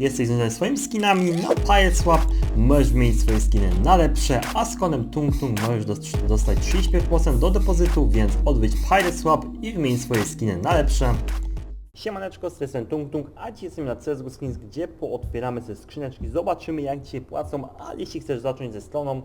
Jesteś związany swoimi skinami na Pirate Swap, możesz mieć swoje skiny na lepsze, a z kodem Tung Tung możesz dos- dostać 35% do depozytu, więc odwiedź Pirate Swap i wymień swoje skiny na lepsze. Siemaneczko, z strony Tung Tung, a dzisiaj jesteśmy na CSGO Skins, gdzie pootwieramy sobie skrzyneczki, zobaczymy jak dzisiaj płacą, ale jeśli chcesz zacząć ze stroną,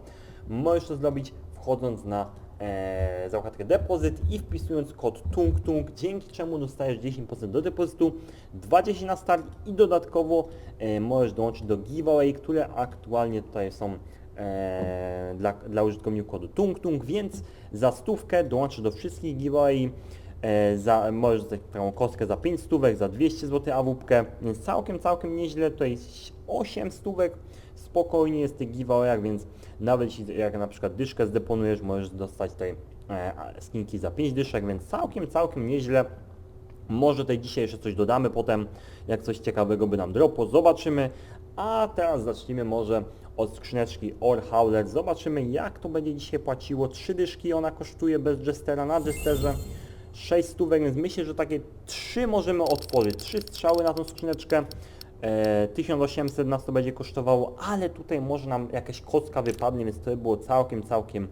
możesz to zrobić wchodząc na e, zakładkę depozyt i wpisując kod Tung Tung, dzięki czemu dostajesz 10% do depozytu, 20 na start i dodatkowo e, możesz dołączyć do giveaway, które aktualnie tutaj są e, dla, dla użytkowników kodu Tung Tung, więc za stówkę dołączysz do wszystkich giveaway, za, możesz taką kostkę za 5 stówek, za 200 zł AWP, więc całkiem, całkiem nieźle, tutaj 8 stówek spokojnie jest tych giveawayach, więc nawet jeśli jak na przykład dyszkę zdeponujesz, możesz dostać tutaj e, skinki za 5 dyszek, więc całkiem, całkiem nieźle. Może tutaj dzisiaj jeszcze coś dodamy potem, jak coś ciekawego by nam dropło, zobaczymy. A teraz zacznijmy może od skrzyneczki Or Howler. Zobaczymy jak to będzie dzisiaj płaciło. Trzy dyszki ona kosztuje bez Jestera na Jesterze. 6 stówek, więc myślę, że takie 3 możemy otworzyć. 3 strzały na tą skrzyneczkę. E, 1800 nas to będzie kosztowało, ale tutaj może nam jakaś kostka wypadnie, więc to by było całkiem, całkiem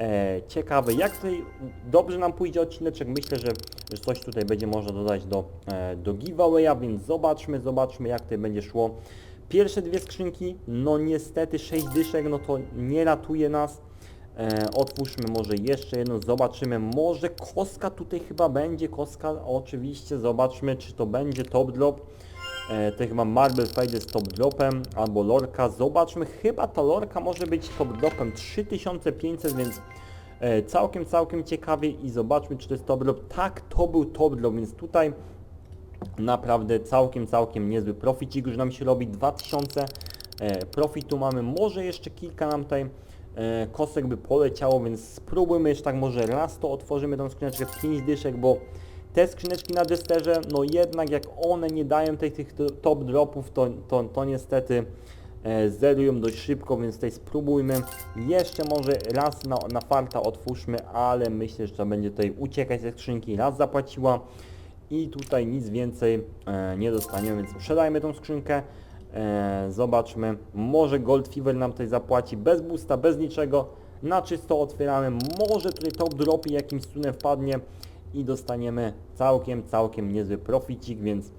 e, ciekawe. Jak tutaj dobrze nam pójdzie odcineczek, myślę, że, że coś tutaj będzie można dodać do, e, do giveawaya, więc zobaczmy, zobaczmy jak tutaj będzie szło. Pierwsze dwie skrzynki, no niestety 6 dyszek, no to nie ratuje nas. E, otwórzmy może jeszcze jedną, zobaczymy, może kostka tutaj chyba będzie, kostka oczywiście, zobaczmy czy to będzie top drop. E, to chyba Marble Fade z top dropem, albo lorka, zobaczmy, chyba ta lorka może być top dropem 3500, więc e, całkiem, całkiem ciekawie i zobaczmy czy to jest top drop. Tak, to był top drop, więc tutaj naprawdę całkiem, całkiem niezły proficik już nam się robi, 2000 e, profitu mamy, może jeszcze kilka nam tutaj e, kostek by poleciało, więc spróbujmy jeszcze tak może raz to otworzymy tą skrzyneczkę 5 dyszek, bo te skrzyneczki na Jesterze, no jednak jak one nie dają tych, tych top dropów, to, to, to niestety e, zerują dość szybko, więc tutaj spróbujmy. Jeszcze może raz na, na farta otwórzmy, ale myślę, że to będzie tutaj uciekać ze skrzynki. Raz zapłaciła i tutaj nic więcej e, nie dostaniemy, więc sprzedajmy tą skrzynkę. E, zobaczmy, może Gold Fever nam tutaj zapłaci bez boosta, bez niczego. Na czysto otwieramy, może tutaj top dropy jakimś cudem wpadnie i dostaniemy całkiem, całkiem niezły proficik, więc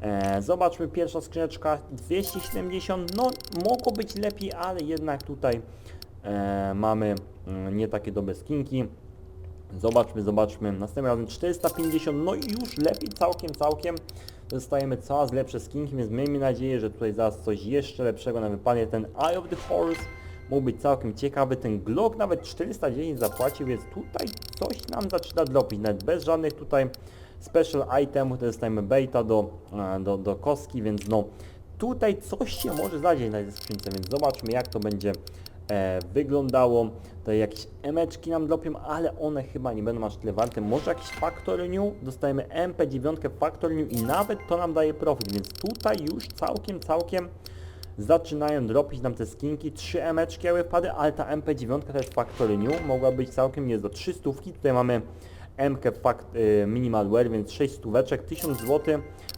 e, zobaczmy pierwsza skrzyneczka 270, no mogło być lepiej, ale jednak tutaj e, mamy mm, nie takie dobre skinki. Zobaczmy, zobaczmy. Następnym razem 450, no i już lepiej, całkiem, całkiem. Dostajemy coraz lepsze skinki, więc miejmy nadzieję, że tutaj zaraz coś jeszcze lepszego nam wypadnie. Ten Eye of the Horse mógł być całkiem ciekawy. Ten Glock nawet 410 zapłacił, więc tutaj coś nam zaczyna dropić. Nawet bez żadnych tutaj special itemów, dostajemy baita do, e, do, do kostki, więc no tutaj coś się może zadzieć na tej skrzynce, więc zobaczmy jak to będzie wyglądało. Tutaj jakieś emeczki nam dropią, ale one chyba nie będą aż tyle warte. Może jakiś Factory New, dostajemy MP9 Factory New i nawet to nam daje profit, więc tutaj już całkiem, całkiem zaczynają dropić nam te skinki. 3 emeczki jakby wpadły, ale ta MP9 to jest Factory New, mogła być całkiem nie do 300. Tutaj mamy MK Fact, y, Minimal Wear, więc 6 stóweczek, 1000 zł,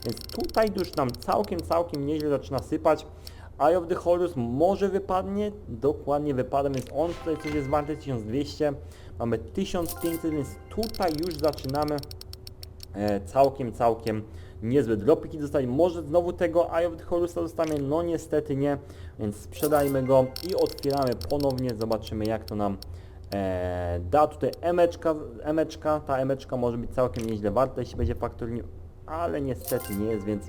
więc tutaj już nam całkiem, całkiem nieźle zaczyna sypać. Eye of the Horus może wypadnie, dokładnie wypada, więc on tutaj coś jest warty 1200, mamy 1500, więc tutaj już zaczynamy e, całkiem, całkiem niezłe dropiki dostali. Może znowu tego Eye of the Horusa dostaniemy, no niestety nie, więc sprzedajmy go i otwieramy ponownie, zobaczymy jak to nam e, da. Tutaj emeczka, emeczka, ta emeczka może być całkiem nieźle warta, jeśli będzie faktorynie, ale niestety nie jest, więc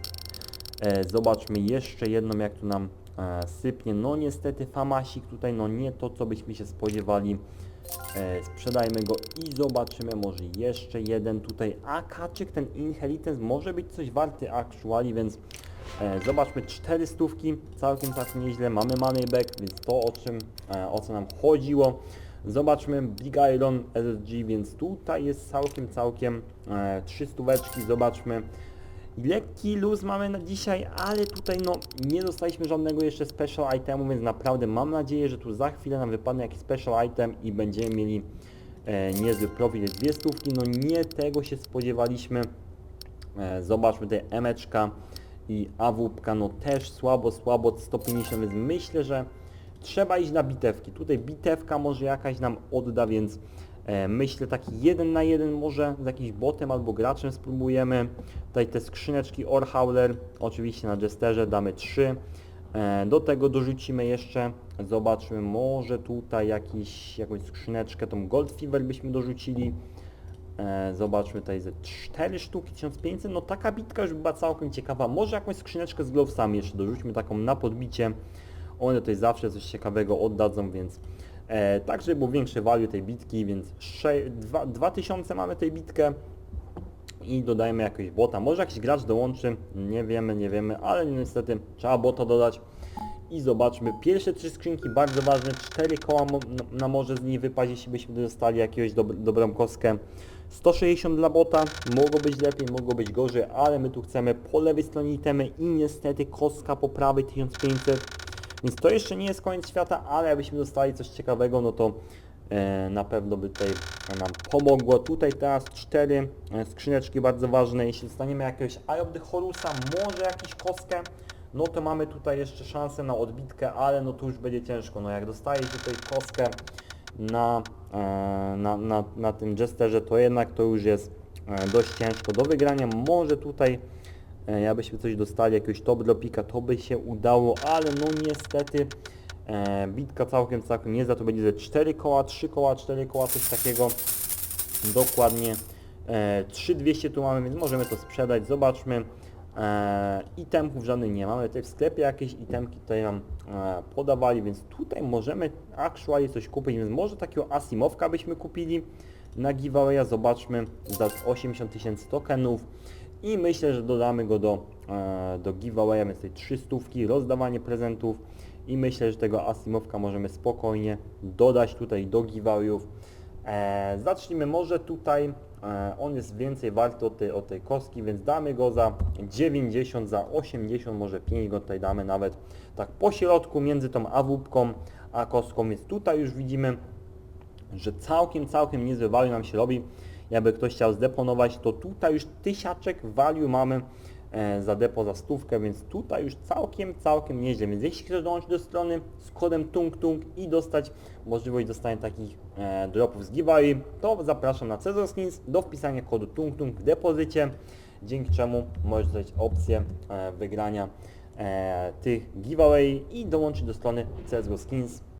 E, zobaczmy jeszcze jedną, jak tu nam e, sypnie. No niestety Famasik tutaj, no nie to, co byśmy się spodziewali. E, sprzedajmy go i zobaczymy może jeszcze jeden tutaj. A kaczyk, ten Inheritance może być coś warty actually, więc e, zobaczmy, cztery stówki, całkiem tak nieźle. Mamy money back, więc to o czym, e, o co nam chodziło. Zobaczmy Big Iron SSG, więc tutaj jest całkiem, całkiem e, trzy stóweczki. Zobaczmy Lekki luz mamy na dzisiaj, ale tutaj no nie dostaliśmy żadnego jeszcze special itemu, więc naprawdę mam nadzieję, że tu za chwilę nam wypadnie jakiś special item i będziemy mieli e, niezły profit. Dwie stówki, no nie tego się spodziewaliśmy. E, zobaczmy tutaj emeczka i AWP no też słabo, słabo 150, więc myślę, że trzeba iść na bitewki. Tutaj bitewka może jakaś nam odda, więc myślę taki jeden na jeden może z jakimś botem albo graczem spróbujemy. Tutaj te skrzyneczki Orhauler, oczywiście na Jesterze damy 3. E, do tego dorzucimy jeszcze, zobaczmy, może tutaj jakiś, jakąś skrzyneczkę, tą Gold Fever byśmy dorzucili. E, zobaczmy tutaj ze 4 sztuki 1500, no taka bitka już była całkiem ciekawa. Może jakąś skrzyneczkę z glowsami jeszcze dorzućmy taką na podbicie. One tutaj zawsze coś ciekawego oddadzą, więc e, tak, żeby było większe value tej bitki, więc 6, 2, 2000 mamy tej bitkę i dodajemy jakiegoś bota. Może jakiś gracz dołączy, nie wiemy, nie wiemy, ale niestety trzeba bota dodać. I zobaczmy, pierwsze trzy skrzynki bardzo ważne, cztery koła mo- na- może z niej wypaść, jeśli byśmy dostali jakiegoś dob dobrą kostkę. 160 dla bota, mogło być lepiej, mogło być gorzej, ale my tu chcemy po lewej stronie itemy i niestety kostka po prawej 1500. Więc to jeszcze nie jest koniec świata, ale jakbyśmy dostali coś ciekawego, no to e, na pewno by tutaj nam pomogło. Tutaj teraz cztery e, skrzyneczki bardzo ważne. Jeśli dostaniemy jakiegoś Eye of the Horusa, może jakąś kostkę, no to mamy tutaj jeszcze szansę na odbitkę, ale no to już będzie ciężko. No jak dostaje tutaj kostkę na, e, na, na, na tym Jesterze, to jednak to już jest dość ciężko do wygrania. Może tutaj e, jakbyśmy coś dostali, jakiegoś top dropika, to by się udało, ale no niestety e, bitka całkiem, całkiem nie za to będzie ze 4 koła, 3 koła, 4 koła, coś takiego. Dokładnie e, 3200 tu mamy, więc możemy to sprzedać. Zobaczmy. E, itemków żadnych nie mamy. Tutaj w sklepie jakieś itemki tutaj nam e, podawali, więc tutaj możemy actually coś kupić, więc może takiego Asimowka byśmy kupili na giveawaya. Zobaczmy za 80 tysięcy tokenów i myślę, że dodamy go do, e, do giveawaya, więc tutaj 300, rozdawanie prezentów i myślę, że tego Asimowka możemy spokojnie dodać tutaj do giveawayów. E, zacznijmy może tutaj, e, on jest więcej warty od tej, od tej kostki, więc damy go za 90, za 80, może 5 go tutaj damy nawet tak po środku między tą awupką a kostką, więc tutaj już widzimy, że całkiem, całkiem niezły nam się robi. Jakby ktoś chciał zdeponować, to tutaj już tysiaczek value mamy e, za depo za stówkę, więc tutaj już całkiem, całkiem nieźle. Więc jeśli chcesz dołączyć do strony z kodem TUNGTUNG i dostać możliwość dostania takich e, dropów z giveaway, to zapraszam na Cezor Skins do wpisania kodu TUNGTUNG w depozycie, dzięki czemu możesz dostać opcję e, wygrania e, tych giveaway i dołączyć do strony CSGO Skins